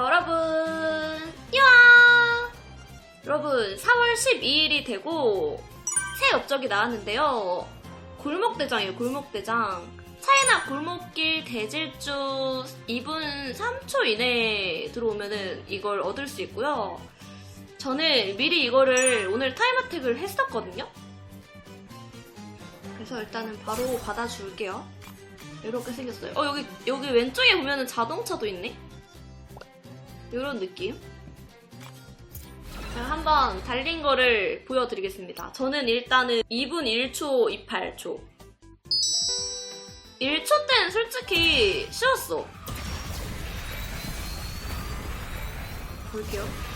여러분, 야! 여러분, 4월 12일이 되고 새 업적이 나왔는데요. 골목대장이에요, 골목대장. 차이나 골목길 대질주 2분 3초 이내에 들어오면은 이걸 얻을 수 있고요. 저는 미리 이거를 오늘 타임어택을 했었거든요. 그래서 일단은 바로 받아줄게요. 이렇게 생겼어요. 어, 여기, 여기 왼쪽에 보면은 자동차도 있네? 이런 느낌. 자, 한번 달린 거를 보여드리겠습니다. 저는 일단은 2분 1초 28초. 1초 때는 솔직히 쉬웠어. 볼게요.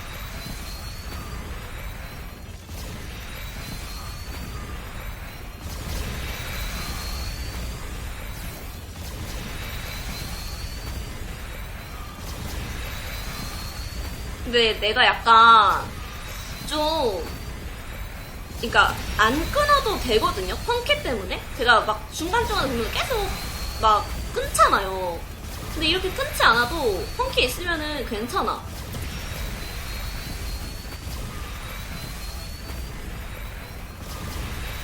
근데 내가 약간 좀 그러니까 안 끊어도 되거든요? 펑키 때문에? 제가 막 중간중간에 보면 계속 막 끊잖아요. 근데 이렇게 끊지 않아도 펑키 있으면은 괜찮아.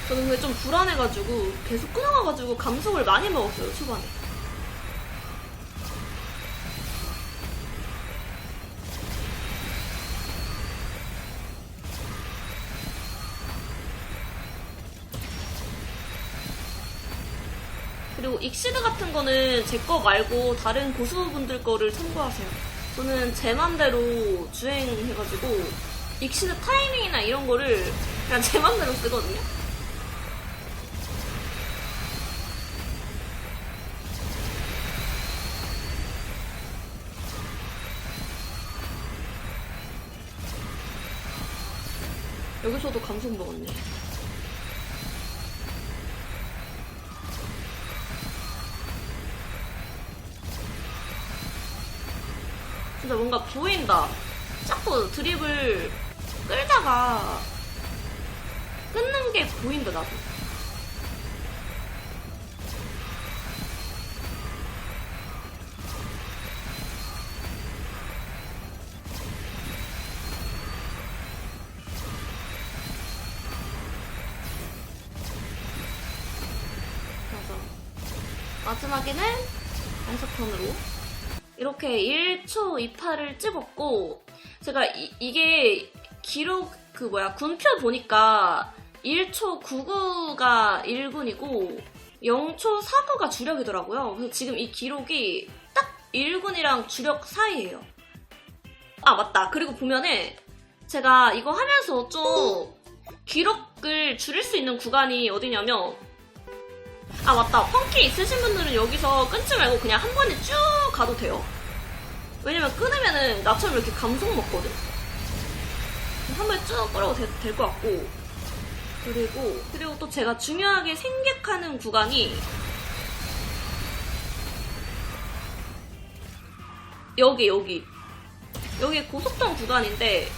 저는 근데 좀 불안해가지고 계속 끊어가가지고 감속을 많이 먹었어요 초반에 그리고 익시드 같은 거는 제 거 말고 다른 고수분들 거를 참고하세요. 저는 제 맘대로 주행해가지고 익시드 타이밍이나 이런 거를 그냥 제 맘대로 쓰거든요. 여기서도 감성 먹었네. 진짜 뭔가 보인다. 자꾸 드립을 끌다가 끊는 게 보인다, 나도. 맞아. 마지막에는 연속턴으로 이렇게 1초 28을 찍었고 제가 이, 게 기록 그 뭐야 군표 보니까 1초 99가 1군이고 0초 49가 주력이더라고요. 그래서 지금 이 기록이 딱 1군이랑 주력 사이예요. 아 맞다. 그리고 보면은 제가 이거 하면서 좀 기록을 줄일 수 있는 구간이 어디냐면 아 맞다. 펑키 있으신 분들은 여기서 끊지 말고 그냥 한 번에 쭉 가도 돼요. 왜냐면 끊으면은 나처럼 이렇게 감속 먹거든. 한 번에 쭉 끌어도 될 것 같고. 그리고 그리고 또 제가 중요하게 생각하는 구간이 여기 여기. 여기 고속턴 구간인데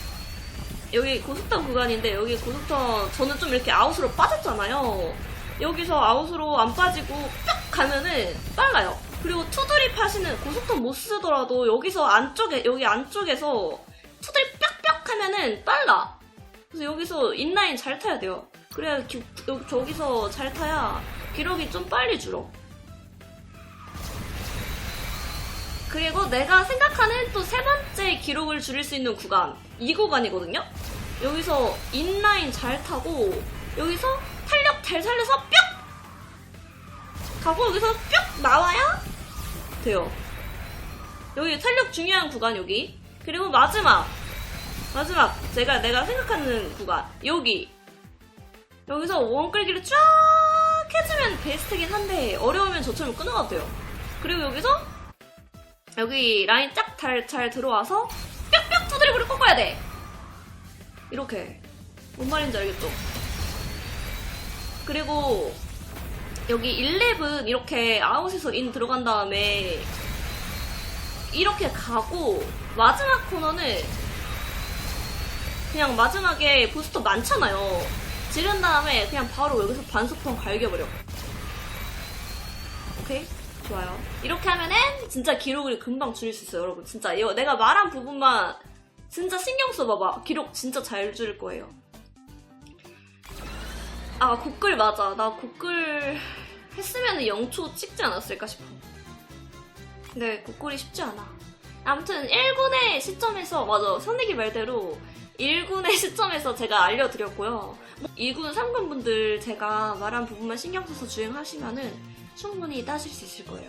여기 고속턴 구간인데 여기 고속턴 저는 좀 이렇게 아웃으로 빠졌잖아요 여기서 아웃으로 안 빠지고 뿅 가면은 빨라요. 그리고 투드립 하시는 고속턴 못 쓰더라도 여기서 안쪽에 여기 안쪽에서 투드립 뿅뿅 하면은 빨라. 그래서 여기서 인라인 잘 타야 돼요. 그래야 기, 여기 저기서 잘 타야 기록이 좀 빨리 줄어. 그리고 내가 생각하는 또 세 번째 기록을 줄일 수 있는 구간 이 구간이거든요. 여기서 인라인 잘 타고 여기서 탄력 잘 살려서 뿅! 가고 여기서 뿅! 나와야 돼요. 여기 탄력 중요한 구간 여기. 그리고 마지막. 마지막. 제가 내가 생각하는 구간. 여기. 여기서 원끌기를 쫙 해주면 베스트긴 한데 어려우면 저처럼 끊어가도 돼요. 그리고 여기서 여기 라인 쫙잘 들어와서 뿅뿅 두드리브를 꺾어야 돼. 이렇게. 뭔 말인지 알겠죠? 그리고 여기 11 이렇게 아웃에서 인 들어간 다음에 이렇게 가고 마지막 코너는 그냥 마지막에 부스터 많잖아요. 지른 다음에 그냥 바로 여기서 반속턴 갈겨버려. 오케이? 좋아요. 이렇게 하면은 진짜 기록을 금방 줄일 수 있어요, 여러분. 진짜 이거 내가 말한 부분만 진짜 신경 써봐봐. 기록 진짜 잘 줄일 거예요. 아, 곡글 맞아. 나 곡글 했으면 0초 찍지 않았을까 싶어. 근데 곡글이 쉽지 않아. 아무튼 1군의 시점에서, 맞아. 선생님 말대로 1군의 시점에서 제가 알려드렸고요. 2군, 3군 분들 제가 말한 부분만 신경 써서 주행하시면은 충분히 따실 수 있을 거예요.